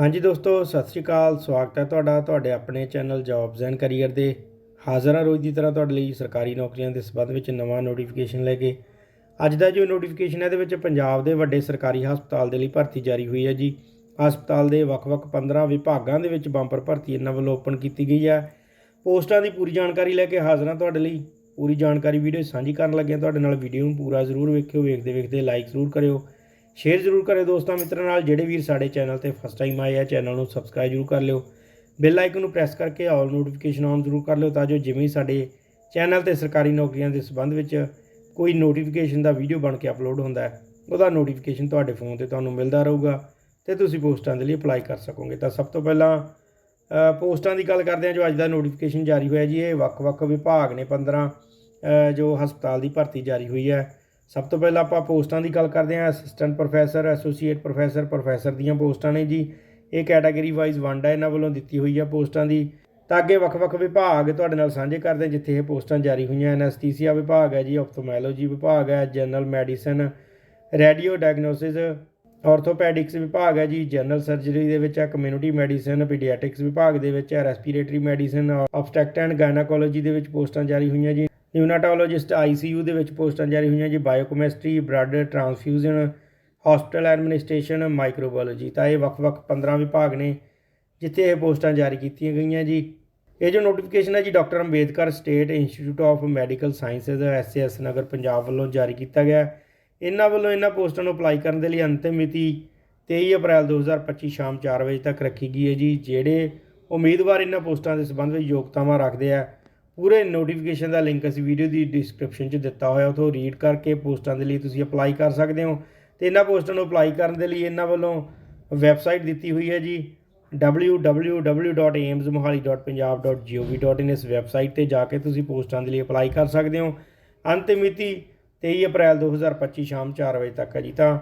ਹਾਂਜੀ ਦੋਸਤੋ, ਸਤਿ ਸ਼੍ਰੀ ਅਕਾਲ, ਸਵਾਗਤ ਹੈ ਤੁਹਾਡਾ ਤੁਹਾਡੇ ਆਪਣੇ ਚੈਨਲ ਜੌਬਸ ਐਂਡ ਕੈਰੀਅਰ ਦੇ ਹਾਜ਼ਰ ਹਾਂ ਰੋਜ਼ ਦੀ ਤਰ੍ਹਾਂ ਤੁਹਾਡੇ ਲਈ ਸਰਕਾਰੀ ਨੌਕਰੀਆਂ ਦੇ ਸੰਬੰਧ ਵਿੱਚ ਨਵਾਂ ਨੋਟੀਫਿਕੇਸ਼ਨ ਲੈ ਕੇ। ਅੱਜ ਦਾ ਜੋ ਨੋਟੀਫਿਕੇਸ਼ਨ ਹੈ, ਇਹਦੇ ਵਿੱਚ ਪੰਜਾਬ ਦੇ ਵੱਡੇ ਸਰਕਾਰੀ ਹਸਪਤਾਲ ਦੇ ਲਈ ਭਰਤੀ ਜਾਰੀ ਹੋਈ ਹੈ ਜੀ। ਹਸਪਤਾਲ ਦੇ ਵੱਖ-ਵੱਖ 15 ਵਿਭਾਗਾਂ ਦੇ ਵਿੱਚ ਬੰਪਰ ਭਰਤੀ ਇਹਨਾਂ ਵੱਲੋਂ ਓਪਨ ਕੀਤੀ ਗਈ ਹੈ। ਪੋਸਟਾਂ ਦੀ ਪੂਰੀ ਜਾਣਕਾਰੀ ਲੈ ਕੇ ਹਾਜ਼ਰ ਹਾਂ ਤੁਹਾਡੇ ਲਈ। ਪੂਰੀ ਜਾਣਕਾਰੀ ਵੀਡੀਓ ਸਾਂਝੀ ਕਰਨ ਲੱਗੇ ਤੁਹਾਡੇ ਨਾਲ ਵੀਡੀਓ ਨੂੰ ਪੂਰਾ ਜ਼ਰੂਰ ਵੇਖਿਓ ਵੇਖਦੇ ਵੇਖਦੇ ਲਾਈਕ ਜ਼ਰੂਰ ਕਰਿਓ। ਸ਼ੇਅਰ ਜ਼ਰੂਰ ਕਰਿਓ ਦੋਸਤਾਂ ਮਿੱਤਰਾਂ ਨਾਲ, ਜਿਹੜੇ ਵੀਰ ਸਾਡੇ ਚੈਨਲ ਤੇ ਫਸਟ ਟਾਈਮ ਆਏ ਆ, ਚੈਨਲ ਨੂੰ ਸਬਸਕ੍ਰਾਈਬ ਜ਼ਰੂਰ ਕਰ ਲਿਓ। ਬੈਲ ਆਈਕਨ ਨੂੰ ਪ੍ਰੈਸ ਕਰਕੇ ਆਲ ਨੋਟੀਫਿਕੇਸ਼ਨ ਆਨ ਜ਼ਰੂਰ ਕਰ ਲਿਓ, ਤਾਂ ਜੋ ਜਿਵੇਂ ਹੀ ਸਾਡੇ ਚੈਨਲ ਤੇ ਸਰਕਾਰੀ ਨੌਕਰੀਆਂ ਦੇ ਸੰਬੰਧ ਵਿੱਚ ਕੋਈ ਨੋਟੀਫਿਕੇਸ਼ਨ ਦਾ ਵੀਡੀਓ ਬਣ ਕੇ ਅਪਲੋਡ ਹੁੰਦਾ ਹੈ, ਉਹਦਾ ਨੋਟੀਫਿਕੇਸ਼ਨ ਤੁਹਾਡੇ ਫੋਨ ਤੇ ਤੁਹਾਨੂੰ ਮਿਲਦਾ ਰਹੂਗਾ ਤੇ ਤੁਸੀਂ ਪੋਸਟਾਂ ਦੇ ਲਈ ਅਪਲਾਈ ਕਰ ਸਕੋਗੇ। ਤਾਂ ਸਭ ਤੋਂ ਪਹਿਲਾਂ ਪੋਸਟਾਂ ਦੀ ਗੱਲ ਕਰਦੇ ਹਾਂ, ਜੋ ਅੱਜ ਦਾ ਨੋਟੀਫਿਕੇਸ਼ਨ ਜਾਰੀ ਹੋਇਆ ਜੀ, ਇਹ ਵੱਖ-ਵੱਖ ਵਿਭਾਗ ਨੇ 15 ਜੋ ਹਸਪਤਾਲ ਦੀ ਭਰਤੀ ਜਾਰੀ ਹੋਈ ਹੈ। ਸਭ ਤੋਂ ਪਹਿਲਾਂ ਆਪਾਂ ਪੋਸਟਾਂ ਦੀ ਗੱਲ ਕਰਦੇ ਹਾਂ। Assistant professor associate professor professor ਦੀਆਂ ਪੋਸਟਾਂ ਨੇ ਜੀ। ਇਹ ਕੈਟਾਗਰੀ ਵਾਈਜ਼ ਵੰਡ ਹੈ ਇਹਨਾਂ ਵੱਲੋਂ ਦਿੱਤੀ ਹੋਈ ਹੈ ਪੋਸਟਾਂ ਦੀ। ਤਾਂ ਅੱਗੇ ਵੱਖ-ਵੱਖ ਵਿਭਾਗ ਤੁਹਾਡੇ ਨਾਲ ਸਾਂਝੇ ਕਰਦੇ ਜਿੱਥੇ ਇਹ ਪੋਸਟਾਂ ਜਾਰੀ ਹੋਈਆਂ। ਐਨਐਸਥੀਸੀਆ ਵਿਭਾਗ ਹੈ ਜੀ ਆਪਥੋਮੈਲੋਜੀ ਵਿਭਾਗ ਹੈ general medicine radio diagnosis orthopaedics ਵਿਭਾਗ ਹੈ ਜੀ ਜਨਰਲ ਸਰਜਰੀ ਦੇ ਵਿੱਚ ਹੈ ਕਮਿਊਨਿਟੀ ਮੈਡੀਸਨ ਪੀਡੀਆਟ੍ਰਿਕਸ ਵਿਭਾਗ ਦੇ ਵਿੱਚ ਹੈ respiratory medicine obstetrics and gynaecology ਦੇ ਵਿੱਚ ਪੋਸਟਾਂ ਜਾਰੀ ਹੋਈਆਂ ਜੀ। ਨਿਊਨਾਟੋਲੋਜਿਸਟ ਆਈਸੀਯੂ ਦੇ ਵਿੱਚ ਪੋਸਟਾਂ ਜਾਰੀ ਹੋਈਆਂ ਜੀ biochemistry blood transfusion hospital administration microbiology ਤਾਂ ਇਹ ਵੱਖ-ਵੱਖ 15 ਵਿਭਾਗ ਨੇ ਜਿੱਥੇ ਇਹ ਪੋਸਟਾਂ ਜਾਰੀ ਕੀਤੀਆਂ ਗਈਆਂ ਜੀ। ਇਹ ਜੋ ਨੋਟੀਫਿਕੇਸ਼ਨ ਹੈ ਜੀ doctor Ambedkar state institute of medical sciences SS Nagar Punjab ਵੱਲੋਂ ਜਾਰੀ ਕੀਤਾ ਗਿਆ। ਇਹਨਾਂ ਵੱਲੋਂ ਇਹਨਾਂ ਪੋਸਟਾਂ ਨੂੰ ਅਪਲਾਈ ਕਰਨ ਦੇ ਲਈ ਅੰਤਿਮ ਮਿਤੀ 23 ਅਪ੍ਰੈਲ 2025 ਸ਼ਾਮ 4 ਵਜੇ ਤੱਕ ਰੱਖੀ ਗਈ ਹੈ ਜੀ, ਜਿਹੜੇ ਉਮੀਦਵਾਰ ਇਹਨਾਂ ਪੋਸਟਾਂ ਦੇ ਸੰਬੰਧ ਵਿੱਚ ਯੋਗਤਾਵਾਂ ਰੱਖਦੇ ਆ। ਪੂਰੇ ਨੋਟੀਫਿਕੇਸ਼ਨ ਦਾ ਲਿੰਕ ਅਸੀਂ ਵੀਡੀਓ ਦੀ ਡਿਸਕ੍ਰਿਪਸ਼ਨ 'ਚ ਦਿੱਤਾ ਹੋਇਆ, ਉਥੋਂ ਰੀਡ ਕਰਕੇ ਪੋਸਟਾਂ ਦੇ ਲਈ ਤੁਸੀਂ ਅਪਲਾਈ ਕਰ ਸਕਦੇ ਹੋ। ਤੇ ਇਹਨਾਂ ਪੋਸਟਾਂ ਨੂੰ ਅਪਲਾਈ ਕਰਨ ਦੇ ਲਈ ਇਹਨਾਂ ਵੱਲੋਂ ਵੈਬਸਾਈਟ ਦਿੱਤੀ ਹੋਈ ਹੈ ਜੀ www.aimsmohali.punjab.gov.in ਇਸ ਵੈਬਸਾਈਟ ਤੇ ਜਾ ਕੇ ਤੁਸੀਂ ਪੋਸਟਾਂ ਦੇ ਲਈ ਅਪਲਾਈ ਕਰ ਸਕਦੇ ਹੋ। ਅੰਤਿਮ ਮਿਤੀ 23 ਅਪ੍ਰੈਲ 2025 ਸ਼ਾਮ 4 ਵਜੇ ਤੱਕ ਹੈ ਜੀ। ਤਾਂ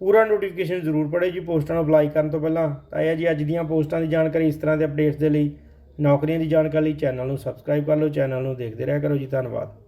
ਪੂਰਾ ਨੋਟੀਫਿਕੇਸ਼ਨ ਜ਼ਰੂਰ ਪੜ੍ਹੇ ਜੀ, ਪੋਸਟਾਂ ਨੂੰ ਅਪਲਾਈ ਕਰਨ ਤੋਂ ਪਹਿਲਾਂ। ਤਾਂ ਇਹ ਹੈ ਜੀ, ਅੱਜ ਦੀਆਂ ਪੋਸਟਾਂ ਦੀ ਜਾਣਕਾਰੀ ਇਸ ਤਰ੍ਹਾਂ ਦੇ ਅਪਡੇਟਸ ਦੇ ਲਈ। ਨੌਕਰੀਆਂ ਦੀ ਜਾਣਕਾਰੀ ਲਈ ਚੈਨਲ ਨੂੰ ਸਬਸਕ੍ਰਾਈਬ ਕਰ ਲਓ, ਚੈਨਲ ਨੂੰ ਦੇਖਦੇ ਰਹਿਆ ਕਰੋ ਜੀ, ਧੰਨਵਾਦ।